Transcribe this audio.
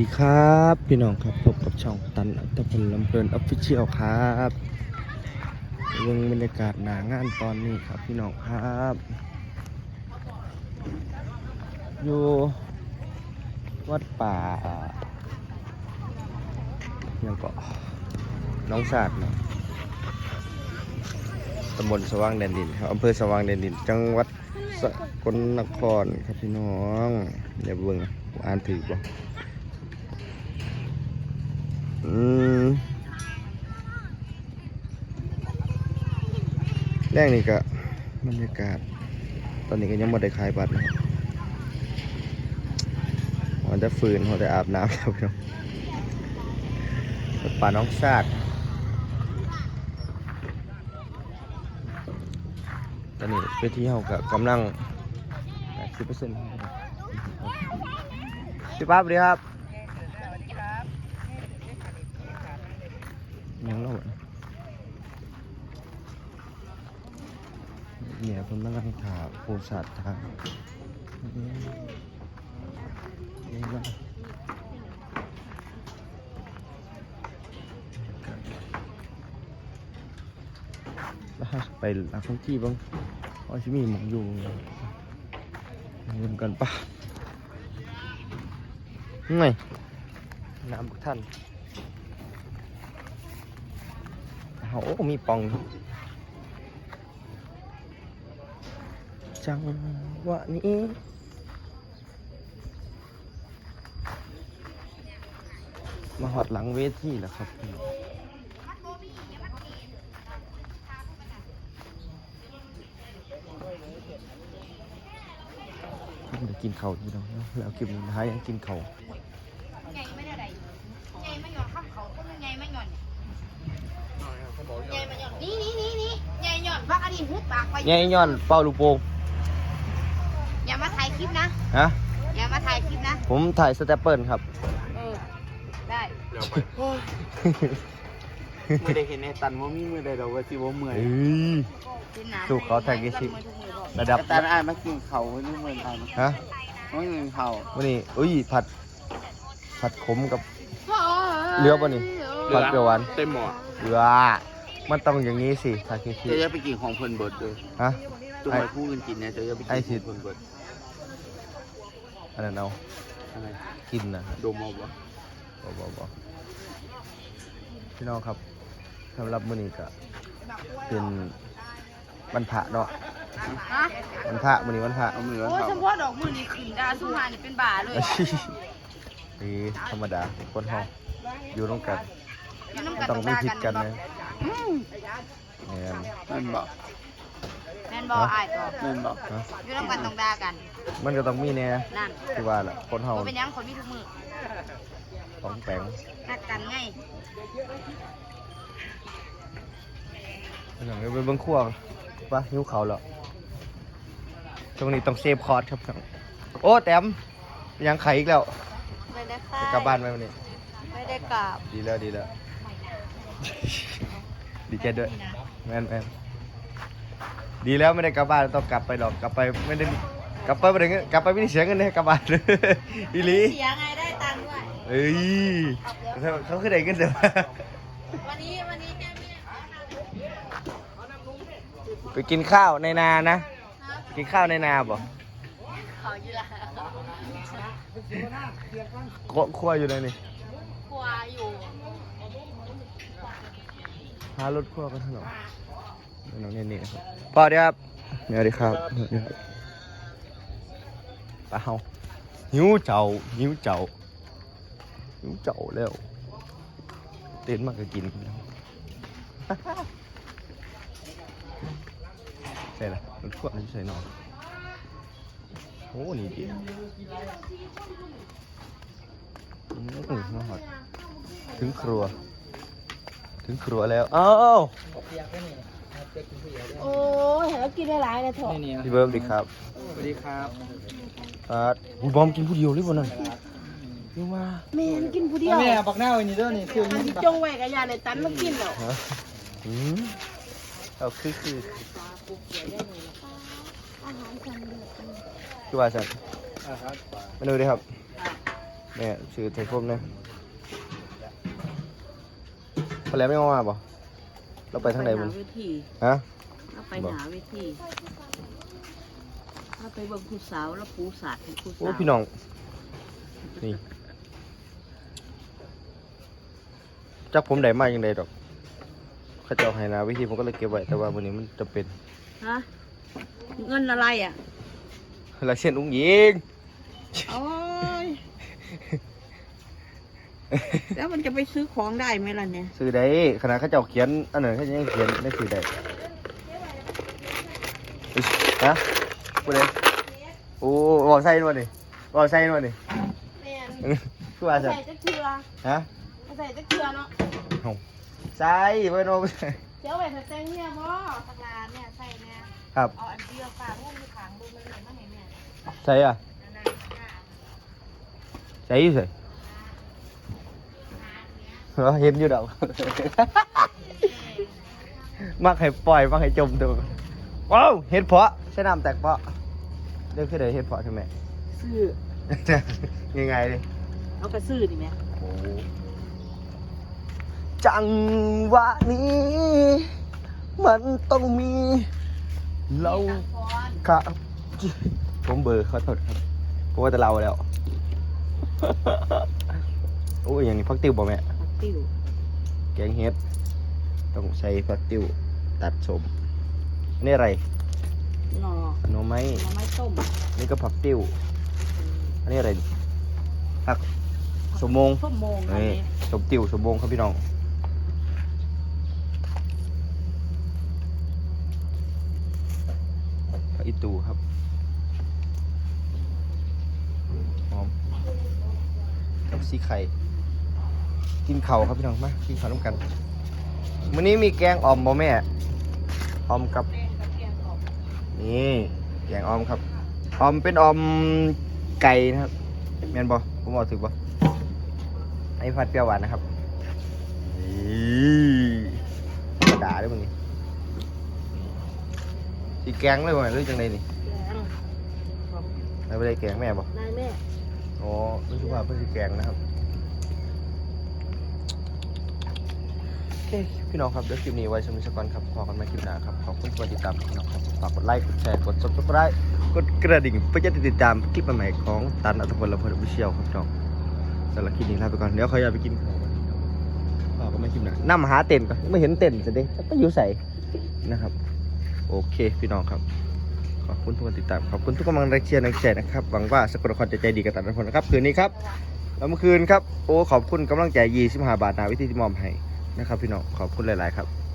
ดีครับพี่น้องครับพบกับช่องตันอัตพลลำเพลินออฟฟิเชียลครับเรื่องบรรยากาศหนางานตอนนี้ครับพี่น้องครับ อยู่วัดป่ายังก็หน้องสาดเนาะตำบลสว่างแดนดินครับอำเภอสว่างแดนดิน จังหวัดสกลนครครับพี่น้องเดี๋ยวเบิ่งอ่านถือบ่อืม แรกนี่ก็บรรยากาศ ตอนนี้ก็ยังไม่ได้ขายบัตรนะครับมันจะฟืนเขาจะอาบน้ำครับพี่น้องป่าน้องซาก ตอนนี้เวทีเขากับกำลังสิบเปอร์เซ็นต์พี่ป้าสวัสดีครับยังเล่าอะ เนี่ยเพิ่นกำลังถาปูสัตว์ทานี่ว่าแล้วไปหลักท้องที่บ้างว่าชิมีหมองอยู่เงินกันปะไงน้ำพวกท่านโอ้มีปอง จังหวะนี้มาหอดหลังเวทีแล้วครับเดี๋ยวกินเขาวพี่น้องเนาะแล้วคลิปนี้ท้ายยังกินเขาวไงไม่ได้ไรไงไม่หย่อนข้ามเขาต้นไงไม่หย่อนไงไม่หย่อนนี่นี่นี่นี่ไงหย่อนพักอดีตหุบปากไปไงย้อนเป้าลูกโป่งอย่ามาถ่าย คลิปนะ ฮะ อย่ามาถ่ายคลิปนะ ผมถ่ายสแตปเปิลครับ เออ ได้ไม่ได้เห็นในตันว่ามีมือใดดอกว่าสิว่าเมื่อยเอ้ย กินหนาสู้เขาถ่ายกี่คลิป ระดับแต่ตันอ่านมากินเขาไม่รู้เมื่อยตันฮะไม่เงินเขาวันนี้อุ้ย ผัด ผัดขมกับเหลือป่ะนี่ ผัดเปรี้ยวหวานเต็มหมดเอือมันต้องอย่างนี้สิถ่ายคลิปจะจะไปกินของเพิ่นเบิดเลยฮะ ตัวไอ้ไปคู่กันกินเนี่ยจะจะไปไอ้กินสิของเพิ่นเบิด อันนั้นเอาอะไรกินนะดมเอาบ่บอบอบอพี่น้องครับสำหรับมื้อนี้ก็เป็นวันพระเนาะฮะวันพระมื้อนี้วันพระเอามือโอ้เขาเฉพาะดอกมือนี่ขึ้นดาสุมานี่เป็นบ่าเลยนี่ธรรมดาคนเฮาอยู่ร่วมกันอยู่น้ำไม่กันต้องไม่ผิดกันนะ อืมแม่นแม่นบ่แมนบออายก็แม่นบ่ฮะอยู่น้ำกันต้องด่ากัน มันก็ต้องมีแน่นั่นคือว่าล่ะคนเฮาบ่เป็นหยังคนมีทุกมือของแปลงนักกันไงอย่างนี้ไปเบิ่งครัวปะหิวเขาวแล้วตรงนี้ต้องเซฟคอร์สครับพี่น้องโอ้แต้มยังไข่อีกแล้วไม่ได้ค่ะจะกลับบ้านไหมวันนี้ ไม่ได้กลับ ดีแล้วดีแล้ว ดีใจด้วยแม่นแม่น ดีแล้วไม่ได้กลับบ้านต้องกลับไปหรอกกลับไปไม่ได้กลับไปไม่ได้เงินกลับไปไม่ได้เสียเงินเลยกลับบ้านอีหลีเสียไงได้ตังค์ด้วยเอ้ยเขาเขาคือได้เงินเดี๋ยววันนี้วันนี้แค่ไม่ไปกินข้าวในนานะ กินข้าวในนาบ่ขออยู่ละโคครัวอยู่ไหนนี่ครัวอยู่หารถครัวกันเถอะ น้องเนเน่ครับพ่อเดียวครับเดี๋ยวดีครับเดี๋ยวดีครับไปเฮาหิวเจ้าหิวเจ้าหิวเจ้าแล้วเต้นมากก็กินแล้วใช่ละรถครัวนี่ใส่นอนโอ้นี่ดีอืมมาหอดถึงครัว ถึงครัวแล้ว อ้าว โอ้ยเห็นแล้วกินได้หลายเลยเถอะนี่พี่เบิร์ดดีครับสวัสดีครับอ่าอุ้ยบอมกินผู้เดียวเลยวันนั้นเดี๋ยวมาแม่นกินผู้เดียวแม่บักหน้าไว้นี่เด้อนี่ซื้ออันนี่ที่จงไว้กับยาในตันมากินแล้วฮะอืมเอาคือคือคือว่าสันอ่าครับมาดูดิครับแม่ชื่อไทยคมเนี่ยพอแล้วไม่มาบ่ เราไปทางไหนไปบุญหาเวทีฮะเราไปหาเวทีเราไปเบิ่งผู้สาวแล้วปูศาสตร์ให้ผู้สาวโอ้พี่น้อง นี่จักผมได้มายังไดดอกเขาเจ้าให้นาวิธีผมก็เลยเก็บไว้แต่ว่าวันนี้มันจะเป็นฮะเงินอะไรอะลายเส้นอุ้งยิงโอ้ย แล้วมันจะไปซื้อของได้ไหมล่ะเนี่ย ซื้อได้ขนาดเขาเจ้าเขียนอันนั้นเขายังเขียนได้ซื้อได้อิ๊ยฮะพูดเลยโอ้บอกใส่มาดิบอกใส่มาดิแม่นคือว่าจะใส่จะเกลือฮะใส่จะเกลือเนาะใส่เพื่อนโอ้เดี๋ยวไปใส่แตงเนี่ยบ่ตะกร้ารเนี่ยใส่เนี่ยครับเอาอันเดียวฝากลูกอยู่ขางลูกมันเหมือนมาให้แม่ใส่อะนั่นน่ะค่ะใส่อยู่ใส่ เหรอเห็นอยู่ดอก มักให้ปล่อยมักให้จมตัวว้าวเห็ดเพาะใช้น้ำแตกเพาะเรียกคือเดยเห็ดเพาะใช่ไหมซื้อง่ายๆเลยเอากระซื้อดิแม่โอ้จังหวะนี้ มันต้องมีเราตังพรครับผมเบอร์เขาโทษครับเพราะว่าจะเราแล้ว โอ้ยอย่างนี้พักติวบ่แม่ผัก ติ้วแกงเฮ็ด ต้องใช้พักติวตัดสมอันนี่อะไรหน่อหน่อไม้หน่อไม้ต้มอันนี่ก็ผักติวอันนี้อะไรผักสมมงส้มโมงอันนี่นี้สมติวสมมงครับพี่น้องผักอีตูครับหอมกับสีไข่ กินเข่าวครับพี่น้องมากินข้าวน้ำกันวันนี้มีแกงอ่อมบ่แม่อ่อมกับนี่แกงอ่อมครับอ่อมเป็นอ่อมไก่นะครับแม่นบ่ผมบอกถึกบ่ไอ้พัดเปรี้ยวหวานนะครับนี่กระดาด้วยมึงนี่สีแกงเลยบ่แม่หรือจังไดนี่แกงไม่ได้แกงแม่บ่นายแม่อ๋อรู้สึกว่าเพื่อนสีแกงนะครับโอ เคพี่น้องครับเดี๋ยวคลิปนี้ไว้ชมสกก่อนครับพอกันม่คลิปหน้าครับขอบคุณที่ติดตามพี่น้องครับฝากกดไลค์กดแชร์กด subscribe กดกระดิ่งเพื่อจะติดตามคลิปใหม่ของตันอัตพลและพลวิเชียวครับพี่น้องสำหรับคลิปนี้ลาไปก่อนเดี๋ยวเขาอยากไปกินข้าวกันพอกันม่คลิปหน้านั่หาเต็นก่อนไม่เห็นเต็นท์จะได้ก็อยู่ใส่นะครับ โอเคพี่น้องครับ ขอบคุณทุกคนติดตามขอบคุณทุกกำลังแรงเชียร์แรงใจนะครับหวังว่าสกลนครจะใจดีกับตันอัศพลนะครับคืนนี้ครับแล้วเมื่อคืนครับโอ้ขอบคุณกำลังใจยีสิบห้าบาทนาวิธีที่มอมให้ นะครับพี่น้องขอบคุณหลาย ๆ ครับ